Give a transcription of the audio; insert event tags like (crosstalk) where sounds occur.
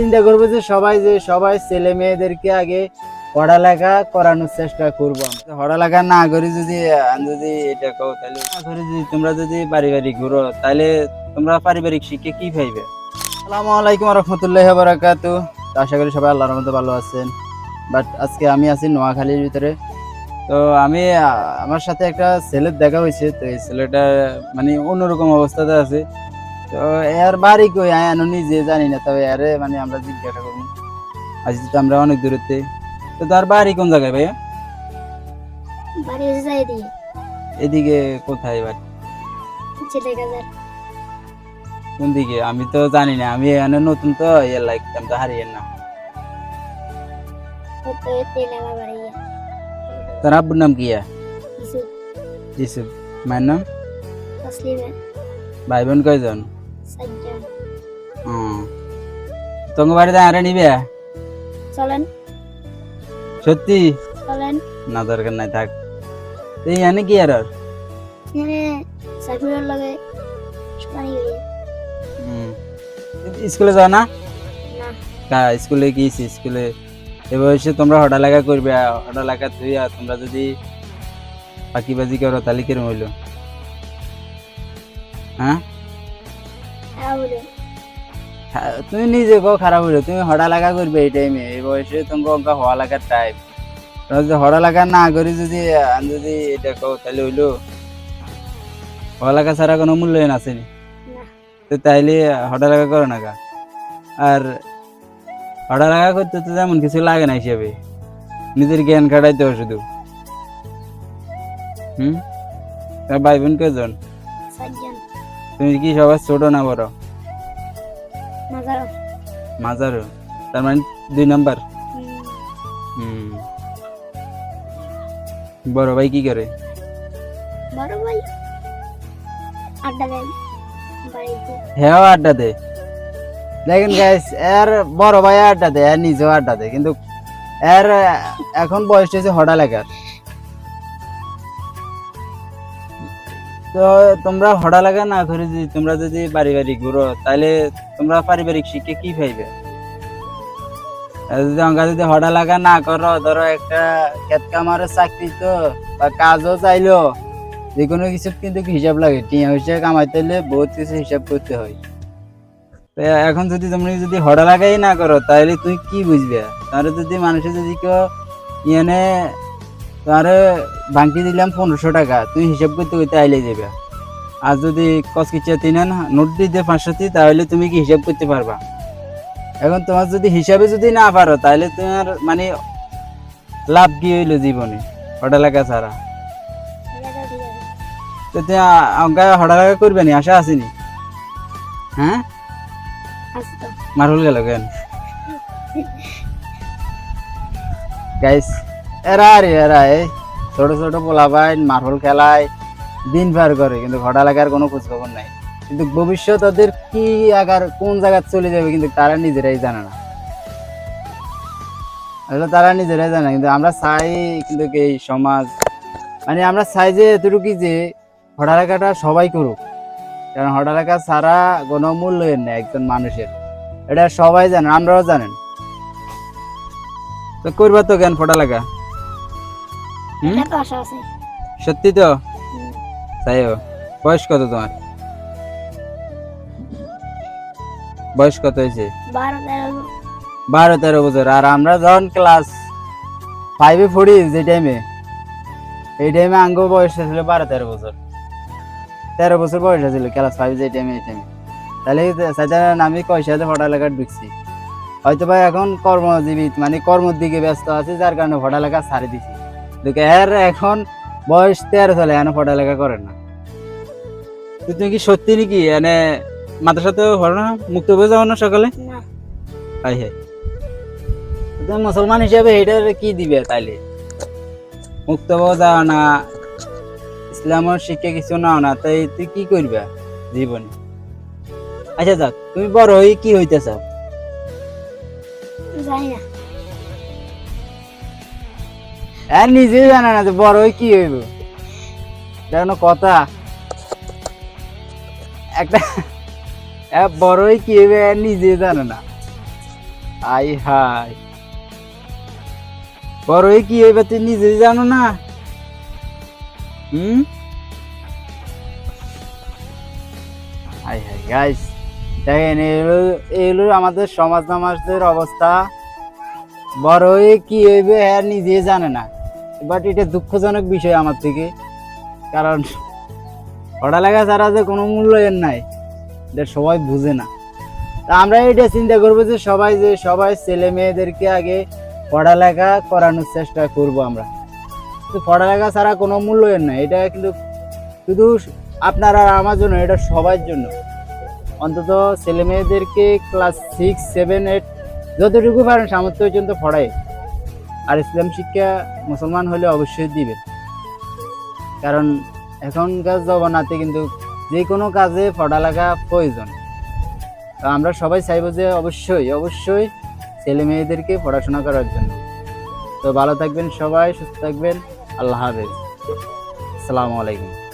চিন্তা করব যে সবাই যে সবাই ছেলে মেয়েদেরকে আগে পড়ালেখা করানোর চেষ্টা করব পড়ালেখা না করে যদি যদি এটা কও, তাহলে না করে যদি তোমরা যদি পারিবারিক ঘুরো, তাহলে তোমরা পারিবারিক শিক্ষা কি পাইবে? আসসালামু আলাইকুম রহমতুল্লাহ বারাকাত আশা করি সবাই আল্লাহর মধ্যে ভালো আছেন। বাট আজকে আমি আছি নোয়াখালীর ভিতরে। তো আমি, আমার সাথে একটা ছেলের দেখা হয়েছে। তো এই ছেলেটা মানে অন্যরকম অবস্থাতে আছে। তো এর বাড়ি কই? এখনও নিজে জানি না তবে এরে মানে আমরা জিজ্ঞাসা করব। আজ তো আমরা অনেক দূরত্বে। তো তার বাড়ি কোন জায়গায় ভাইয়া? বাড়ি এদিকে কোথায় বাড়ি? কোন দিকে? আমি তো জানি না আমি এখানে নতুন তো ইয়ে লাইক আমি তো হারিয়ে না। বাড়ি তোর আব্বুর নাম কি ইয়া? ইসুফ। মায়ের নাম? ভাই বোন কয়জন? তোমার বাড়িতে আরে নিবে চলেন সত্যি চলেন না দরকার নাই থাক তো এখানে কি আর এখানে সাইফুলের লগে শুনানি করি হুম। স্কুলে যাও না না স্কুলে গিয়েছি স্কুলে এ বয়সে তোমরা হঠালাগা করবে হঠালাগা তুই আর তোমরা যদি পাখিবাজি করো তাহলে কিরম হইল হ্যাঁ, তুমি নিজে কো খারাপ হইল। তুমি হড়া লাগা করবে এই টাইমে এই বয়সে তোমাকে অঙ্কা হওয়া লাগার টাইম যদি হড়া লাগা না করে যদি যদি এটা কও তাহলে হইল। হওয়া লাগা ছাড়া কোনো মূল্যায়ন আসেনি তো তাইলে হড়া লাগা করো না গা। আর হড়া লাগা করতে তো তেমন কিছু লাগে না হিসেবে। নিজের জ্ঞান খাটাইতে হবে শুধু। হুম? তার ভাই বোন কজন তুমি কি সবার ছোট না বড়? মাজার। তার মানে দুই নাম্বার? হুম। বড় ভাই কি করে? বড় ভাই আড্ডা দেয় হ্যাঁ আড্ডা দে দেখেন গাইস এর বড় ভাই আড্ডা দে আর নিজেও আড্ডা দে কিন্তু এর এখন বয়স হয়েছে হঠাৎ লেখার তো তোমরা হড়া লাগা না করে যদি তোমরা যদি পারিবারিক ঘুরো তাহলে তোমরা পারিবারিক শিক্ষা কি পাইবে? যদি অঙ্কা যদি হড়া লাগা না করো, ধরো একটা ক্ষেত কামারের চাকরি তো, বা কাজও চাইলো যে কোনো কিছু কিন্তু হিসাব লাগে? টিয়া হিসাবে কামাইতে হলে বহুত কিছু হিসাব করতে হয়। তো এখন যদি তুমি যদি হড়া লাগাই না করো, তাহলে তুই কি বুঝবে? তাহলে যদি মানুষের যদি কেউ ইয়েনে তারে বাংটি দিলাম পনেরোশো টাকা তুই হিসাব করতে করতে আইলে যাবে আর যদি কসকিচা তিন নোট দিতে পাঁচশোটি তাহলে তুমি কি হিসাব করতে পারবা? এখন তোমার যদি হিসাবে যদি না পারো তাহলে তোমার মানে লাভ কি হইল জীবনে হড়া লাগা ছাড়া? তো তুই অঙ্কা হড়া লাগা করবে নি আশা আসেনি হ্যাঁ? তো মারুল গেল কেন? (laughs) গাইস এরা রে, এরা এই ছোট ছোট পোলাপাইন মার্বল খেলায় দিন পার করে, কিন্তু ঘটা লাগার কোনো খোঁজ খবর নাই। কিন্তু ভবিষ্যৎ ওদের কি আগার কোন জায়গায় চলে যাবে কিন্তু তারা নিজেরাই জানে না। আসলে তারা নিজেরাই জানে কিন্তু আমরা চাই কিন্তু এই সমাজ মানে আমরা চাই যে এতটুকু যে হঠালাকাটা সবাই করুক। কারণ হঠালাকা ছাড়া কোনো মূল্যায়ন নেই একজন মানুষের। এটা সবাই জানেন আমরাও জানেন। তো করবা তো জ্ঞান ফোটা লাগা? সত্যি তো। তাইও বয়স কত তোমার? বয়স কত হয়েছে? বারো তেরো। বছর। আর আমরা যখন ক্লাস ফাইভে পড়ি যে টাইমে এই টাইমে আঙ্গ বয়স ছিল বারো তেরো বছর। তেরো বছর বয়স ছিল ক্লাস ফাইভ যে টাইমে এই টাইমে তাহলে সাধারণ আমি কয়সাতে পড়ালেখা ঢুকছি? হয়তো বা এখন কর্মজীবী মানে কর্মর দিকে ব্যস্ত আছি যার কারণে পড়ালেখা ছাড়ি দিছি। দেখে এর এখন বয়স তেরো চলে এখন পড়ালেখা করে না। তুমি কি সত্যি নাকি? এনে মাদ্রাসাতে পড়ো না? মুক্ত হয়ে যাও না সকালে? না। হাই হাই। তুমি মুসলমান হিসেবে এটার কি দিবে তাইলে? মুক্ত যাও না ইসলামের শিক্ষা কিছু নাও না তাই তুই কি করবে জীবনে? আচ্ছা যাক তুমি বড় হয়ে কি হইতে চাও জানি না। আর নিজেই জানে না যে বড় হয়ে কি হইব কোনো কথা। একটা এ বড় হয়ে কি হইবে আর নিজেই জানে না। আই হাই বড় হয়ে কি এবার তুই নিজেই জানো না। হুম? হাই হাই গাইস দেখেন এগুলো এগুলো আমাদের সমাজ নামাজদের অবস্থা। বড় হয়ে কি হইবে হ্যাঁ নিজে জানে না। বাট এটা দুঃখজনক বিষয় আমার থেকে। কারণ, পড়ালেখা ছাড়া যে কোনো মূল্যায়ন নাই, এটা সবাই বুঝে না। তা আমরা এটা চিন্তা করব যে সবাই যে সবাই ছেলে মেয়েদেরকে আগে পড়ালেখা করানোর চেষ্টা করব আমরা। তো পড়ালেখা ছাড়া কোনো মূল্যায়ন নাই। এটা কিন্তু শুধু আপনার আর আমার জন্য, এটা সবার জন্য। অন্তত ছেলে মেয়েদেরকে ক্লাস সিক্স সেভেন এইট যতটুকু পারেন সামর্থ্য পর্যন্ত পড়ায় আর ইসলাম শিক্ষা মুসলমান হলে অবশ্যই দিবে। কারণ এখনকার জমানাতে কিন্তু যে কোনো কাজে পড়ালেখা প্রয়োজন। তো আমরা সবাই চাইব যে অবশ্যই অবশ্যই ছেলে মেয়েদেরকে পড়াশোনা করার জন্য। তো ভালো থাকবেন সবাই, সুস্থ থাকবেন। আল্লাহ হাফেজ। আসসালামু আলাইকুম।